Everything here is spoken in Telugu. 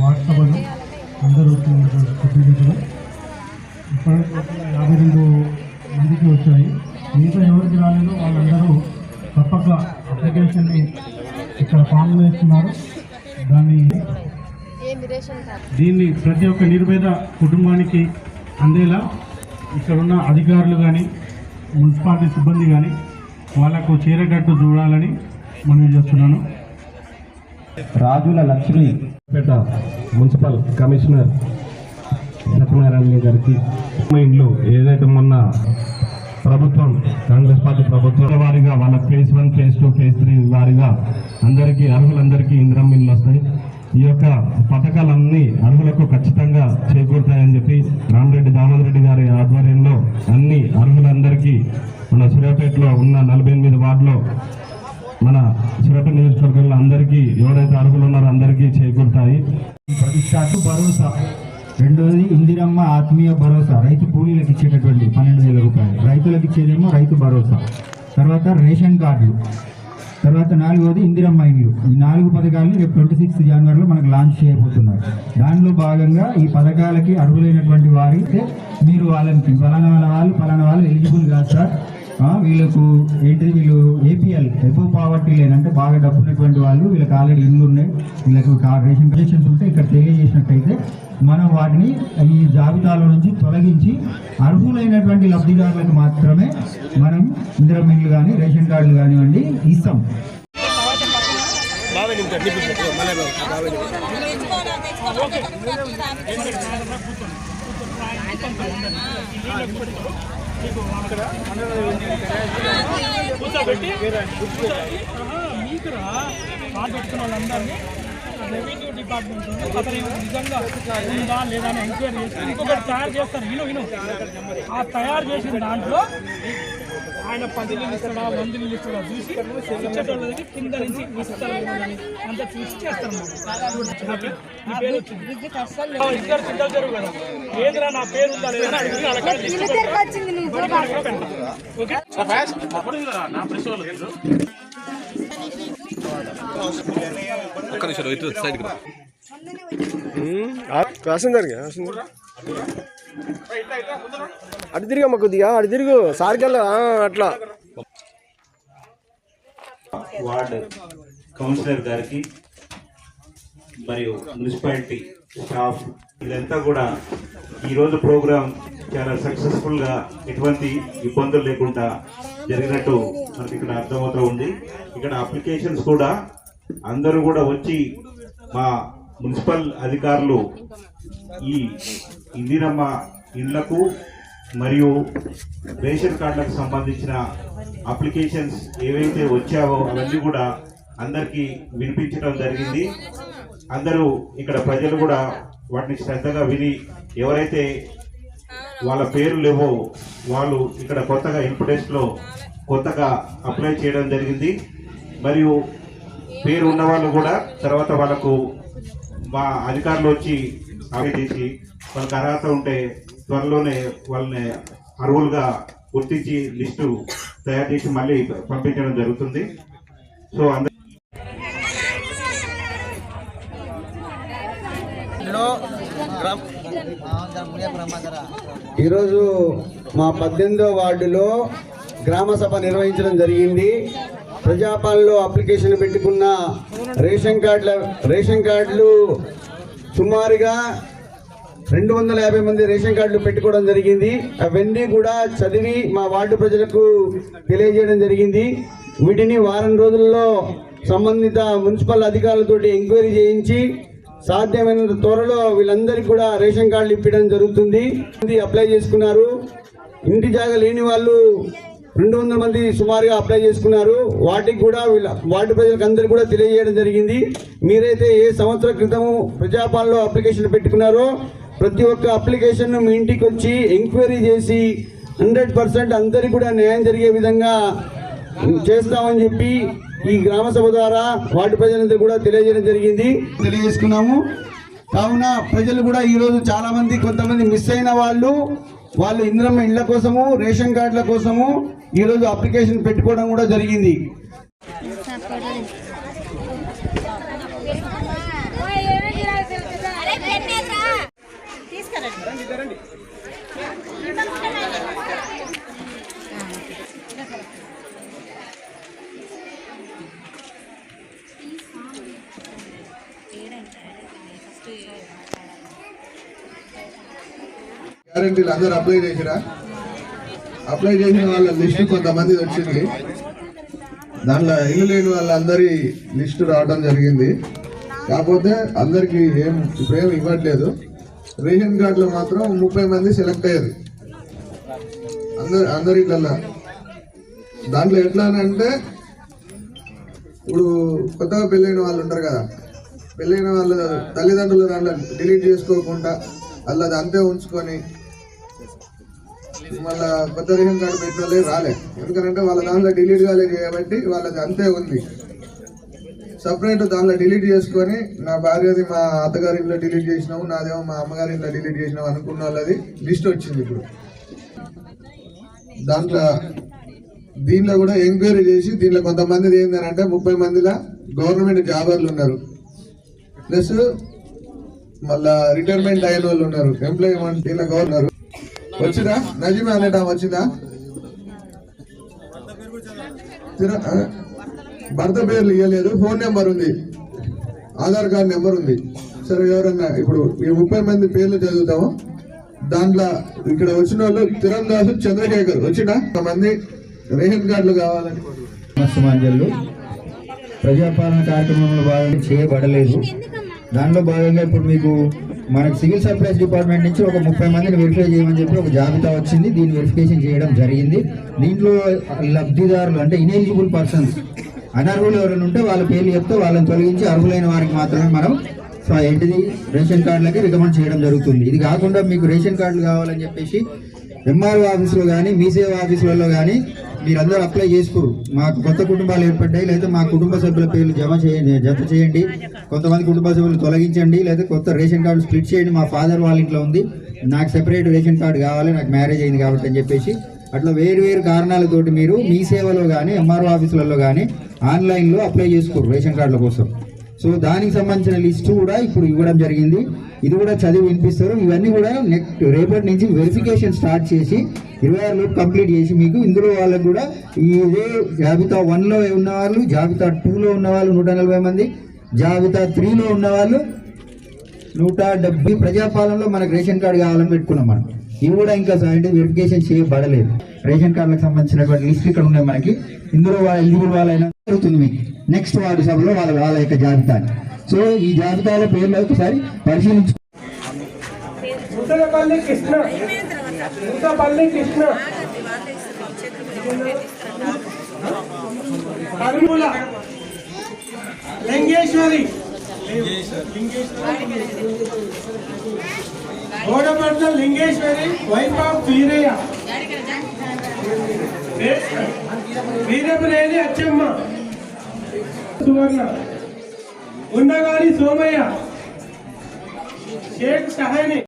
వాట్సాప్లో అందరూ వచ్చినటువంటి ప్రతినిధులు. యాభై రెండు మందికి వచ్చాయి. మిగతా ఎవరికి రాలేదో వాళ్ళందరూ తప్పక అప్లికేషన్ని ఇక్కడ ఫామ్ వేస్తున్నారు దాన్ని దీన్ని ప్రతి ఒక్క నిర్భేద కుటుంబానికి అందేలా ఇక్కడ ఉన్న అధికారులు కానీ మున్సిపాలిటీ సిబ్బంది కానీ వాళ్ళకు చేరేటట్టు చూడాలని మనం చేస్తున్నాను. రాజుల లక్ష్మి పేట మున్సిపల్ కమిషనర్ సత్యనారాయణ గారికి ఇంట్లో ఏదైతే మొన్న ప్రభుత్వం కాంగ్రెస్ పార్టీ ప్రభుత్వం వారిగా వాళ్ళ phase one phase two phase three వారిగా అందరికీ అర్హులందరికీ ఇంద్రం ఇల్లు వస్తాయి. ఈ యొక్క పథకాలన్నీ అర్హులకు ఖచ్చితంగా చేకూరుతాయని చెప్పి రామరెడ్డి దామోదర్ రెడ్డి గారి ఆధ్వర్యంలో అన్ని అర్హులందరికీ మన సూర్యాపేటలో ఉన్న నలభై ఎనిమిది వార్డులో మన సూర్యాపేట నియోజకవర్గంలో అందరికీ ఎవరైతే అర్హులు ఉన్నారో అందరికీ చేకూరుతాయి. ప్రతిష్టాకు భరోసా. రెండోది ఇందిరమ్మ ఆత్మీయ భరోసా. రైతు కూలీలకు ఇచ్చేటటువంటి పన్నెండు వేల రూపాయలు. రైతులకు ఇచ్చేదేమో రైతు భరోసా. తర్వాత రేషన్ కార్డులు. తర్వాత నాలుగోది ఇందిరమ్మ ఇండ్లు ఈ నాలుగు పథకాలను రేపు ట్వంటీ సిక్స్త్ జనవరిలో మనకు లాంచ్ చేయబోతున్నారు. దానిలో భాగంగా ఈ పథకాలకి అర్హులైనటువంటి వారైతే మీరు వాళ్ళకి ఫలానా వాళ్ళ వాళ్ళు ఫలానా వాళ్ళు ఎలిజిబుల్ కాదు సార్. వీళ్ళకు ఏంటిది వీళ్ళు ఏపీఎల్ ఎబో పావర్టీ లేని అంటే బాగా డబ్బు ఉన్నటువంటి వాళ్ళు వీళ్ళకి ఆల్రెడీ ఇల్లు ఉన్నాయి వీళ్ళకి రేషన్ కలెక్షన్స్ ఉంటే ఇక్కడ తెలియజేసినట్టయితే మనం వాటిని ఈ జాబితాలో నుంచి తొలగించి అర్హులైనటువంటి లబ్ధిదారులకు మాత్రమే మనం ఇందిరం ఇల్లు కానీ రేషన్ కార్డులు కానివ్వండి ఇస్తాం కూర్చోబెట్టి కూర్చోబెట్టి మీకు రా కార్డు పెట్టుకున్న వాళ్ళందరినీ రెవెన్యూ డిపార్ట్మెంట్ అతను నిజంగా ఉందా లేదా అని ఎంక్వైరీ చేసి ఇంకొకటి తయారు చేస్తారు విను విను ఆ తయారు చేసిన దాంట్లో ఆయన పది నీళ్ళు ఇస్తాడా వంద నీళ్ళు ఇస్తాడా చూసి ఇచ్చేటోళ్ళకి కింద నుంచి ఇస్తారు అంతా చూసి చేస్తారు ఇద్దరు చిట్టలు జరుగు కదా ఏదిరా నా పేరు ఉందా లేదా ఒక్క నిమిషం ఇటు సైడ్ రాసింది రా రాసింది అటు తిరిగమ్మ కొద్దిగా అటు తిరుగు సారికల్లా అట్లా వార్డ్ కౌన్సిలర్ గారికి మరియు మున్సిపాలిటీ స్టాఫ్ ఇదంతా కూడా ఈరోజు ప్రోగ్రాం చాలా సక్సెస్ఫుల్గా ఎటువంటి ఇబ్బందులు లేకుండా జరిగినట్టు మనకి ఇక్కడ అర్థమవుతూ ఉంది. ఇక్కడ అప్లికేషన్స్ కూడా అందరూ కూడా వచ్చి మా మున్సిపల్ అధికారులు ఈ ఇందిరమ్మ ఇళ్ళకు మరియు రేషన్ కార్డులకు సంబంధించిన అప్లికేషన్స్ ఏవైతే వచ్చావో అవన్నీ కూడా అందరికీ వినిపించడం జరిగింది. అందరూ ఇక్కడ ప్రజలు కూడా వాటిని శ్రద్ధగా విని ఎవరైతే వాళ్ళ పేర్లు లేవో వాళ్ళు ఇక్కడ కొత్తగా ఇన్పుటెస్ట్ కొత్తగా అప్లై చేయడం జరిగింది. మరియు పేరు ఉన్న వాళ్ళు కూడా తర్వాత వాళ్ళకు మా అధికారులు వచ్చి అవి చేసి వాళ్ళకి అర్హత ఉంటే త్వరలోనే వాళ్ళని అర్హులుగా గుర్తించి లిస్టు తయారు చేసి మళ్ళీ పంపించడం జరుగుతుంది. సో అందరూ ఈరోజు మా పద్దెనిమిదో వార్డులో గ్రామ సభ నిర్వహించడం జరిగింది. ప్రజాపాలనలో అప్లికేషన్ పెట్టుకున్న రేషన్ కార్డుల రేషన్ కార్డులు సుమారుగా రెండు వందల యాభై మంది రేషన్ కార్డులు పెట్టుకోవడం జరిగింది. అవన్నీ కూడా చదివి మా వార్డు ప్రజలకు తెలియజేయడం జరిగింది. వీటిని వారం రోజుల్లో సంబంధిత మున్సిపల్ అధికారులతోటి ఎంక్వైరీ చేయించి సాధ్యమైనంత త్వరలో వీళ్ళందరికీ కూడా రేషన్ కార్డులు ఇప్పించడం జరుగుతుంది. అప్లై చేసుకున్నారు. ఇంటి జాగా లేని వాళ్ళు రెండు వందల మంది సుమారుగా అప్లై చేసుకున్నారు. వాటికి కూడా వీళ్ళ వార్డు ప్రజలకు అందరికీ కూడా తెలియజేయడం జరిగింది. మీరైతే ఏ సంవత్సర క్రితము ప్రజాపాలలో అప్లికేషన్ పెట్టుకున్నారో ప్రతి ఒక్క అప్లికేషన్ మీ ఇంటికి వచ్చి ఎంక్వైరీ చేసి హండ్రెడ్ పర్సెంట్ అందరికీ కూడా న్యాయం జరిగే విధంగా చేస్తామని చెప్పి ఈ గ్రామ సభ ద్వారా వార్డు ప్రజలందరూ కూడా తెలియజేయడం జరిగింది. తెలియజేసుకున్నాము. కావున ప్రజలు కూడా ఈరోజు చాలామంది కొంతమంది మిస్ అయిన వాళ్ళు వాళ్ళు ఇంద్రమ్మ ఇళ్ళ కోసము రేషన్ కార్డుల కోసము ఈరోజు అప్లికేషన్ పెట్టుకోవడం కూడా జరిగింది. తీసుకురండి. గ్యారంటీలు అందరూ అప్లై చేసిరా? అప్లై చేసిన వాళ్ళ లిస్టు కొంతమంది వచ్చింది. దాంట్లో ఇల్లు లేని వాళ్ళందరి లిస్టు రావడం జరిగింది. కాకపోతే అందరికి ఏం ఇప్పుడేం ఇవ్వట్లేదు. రేషన్ కార్డులో మాత్రం ముప్పై మంది సెలెక్ట్ అయ్యారు. అందరు అందరికల్లా దాంట్లో ఎట్లా అని అంటే ఇప్పుడు కొత్తగా పెళ్ళైన వాళ్ళు ఉంటారు కదా. పెళ్ళైన వాళ్ళ తల్లిదండ్రులు దాంట్లో డిలీట్ చేసుకోకుండా అలా అంతే ఉంచుకొని మళ్ళా కొత్త రేషన్ కార్డు పెట్టిన వాళ్ళే రాలే ఎందుకంటే వాళ్ళ దాంట్లో డిలీట్ కాలేదు కాబట్టి వాళ్ళది అంతే ఉంది. సపరేట్ దాంట్లో డిలీట్ చేసుకొని నా భార్యది మా అత్తగారి ఇంట్లో డిలీట్ చేసినావు నాదేమో మా అమ్మగారి ఇంట్లో డిలీట్ చేసినావు అనుకున్న వాళ్ళది లిస్ట్ వచ్చింది ఇప్పుడు. దాంట్లో దీనిలో కూడా ఎంక్వైరీ చేసి దీనిలో కొంతమంది ఏంటంటే ముప్పై మందిలో గవర్నమెంట్ జాబర్లు ఉన్నారు. ప్లస్ మళ్ళా రిటైర్మెంట్ అయిన వాళ్ళు ఉన్నారు. ఎంప్లాయ్మెంట్ దీనిలో గవర్నర్. వచ్చిందా? నజీమా అనేట వచ్చిందా? తిర- భర్త పేర్లు ఇవ్వలేదు ఫోన్ నెంబర్ ఉంది. ఆధార్ కార్డ్ నెంబర్ ఉంది. సరే ఎవరన్నా ఇప్పుడు ఈ ముప్పై మంది పేర్లు చదువుతాము. దాంట్లో ఇక్కడ వచ్చిన వాళ్ళు తిరందాసు చంద్రశేఖర్. వచ్చిన మంది రేషన్ కార్డులు కావాలని. సమాజంలో ప్రజాపాలన కార్యక్రమంలో భాగంగా చేయబడలేదు. దానిలో భాగంగా ఇప్పుడు మీకు మనకు సివిల్ సప్లైస్ డిపార్ట్మెంట్ నుంచి ఒక ముప్పై మందిని వెరిఫై చేయమని చెప్పి ఒక జాబితా వచ్చింది. దీన్ని వెరిఫికేషన్ చేయడం జరిగింది. దీంట్లో లబ్ధిదారులు అంటే ఇనెలిజిబుల్ పర్సన్స్ అనర్హులు ఎవరైనా ఉంటే వాళ్ళ పేర్లు చెప్తే వాళ్ళని తొలగించి అర్హులైన వారికి మాత్రమే మనం సో ఏంటిది? రేషన్ కార్డులకి రికమెండ్ చేయడం జరుగుతుంది. ఇది కాకుండా మీకు రేషన్ కార్డులు కావాలని చెప్పేసి ఎంఆర్ఓ ఆఫీసులో కానీ మీ సేవ ఆఫీసులలో కానీ మీరందరూ అప్లై చేసుకోరు. మాకు కొత్త కుటుంబాలు ఏర్పడ్డాయి లేదా మా కుటుంబ సభ్యుల పేర్లు జమ చేయండి జత చేయండి. కొంతమంది కుటుంబ సభ్యులు తొలగించండి లేదా కొత్త రేషన్ కార్డు స్ప్లిట్ చేయండి. మా ఫాదర్ వాళ్ళ ఇంట్లో ఉంది. నాకు సెపరేట్ రేషన్ కార్డు కావాలి నాకు మ్యారేజ్ అయింది కాబట్టి అని చెప్పేసి అట్లా వేరు వేరు కారణాలతోటి మీరు మీ సేవలో కానీ ఎంఆర్ఓ ఆఫీసులలో కానీ ఆన్లైన్లో అప్లై చేసుకోరు రేషన్ కార్డుల కోసం. సో దానికి సంబంధించిన లిస్టు కూడా ఇప్పుడు ఇవ్వడం జరిగింది. ఇది కూడా చదివి వినిపిస్తారు. ఇవన్నీ కూడా నెక్స్ట్ రేపటి నుంచి వెరిఫికేషన్ స్టార్ట్ చేసి ఇరవై ఆరు లోపు కంప్లీట్ చేసి మీకు ఇందులో వాళ్ళకు కూడా ఇదే జాబితా వన్లో ఉన్న వాళ్ళు జాబితా టూలో ఉన్న వాళ్ళు నూట నలభై మంది జాబితా త్రీలో ఉన్న వాళ్ళు నూట డెబ్బై ప్రజాపాలనలో మనకు రేషన్ కార్డు కావాలని పెట్టుకున్నాం మనం. ఇవి కూడా ఇంకా అంటే వెరిఫికేషన్ చేయబడలేదు. రేషన్ కార్డులకు సంబంధించినటువంటి లిస్ట్ ఇక్కడ ఉన్నాయి మనకి. ఇందులో వాళ్ళ ఎలిజిబుల్ వాళ్ళైనా జరుగుతుంది మీకు. నెక్స్ట్ వార్డు సభలో వాళ్ళ వాళ్ళ యొక్క జాబితాని సో ఈ జాబితాలో పేర్లు ఒకసారి పరిశీలించు Musalapalli Krishna. Musapalli Krishna. Karumula లింగేశ్వరి. Godapatla Lingeswari wife of Veeraiah Veerapuneni Achamma. Suvarna. Undagani Somaiah. Sheikh సహాయని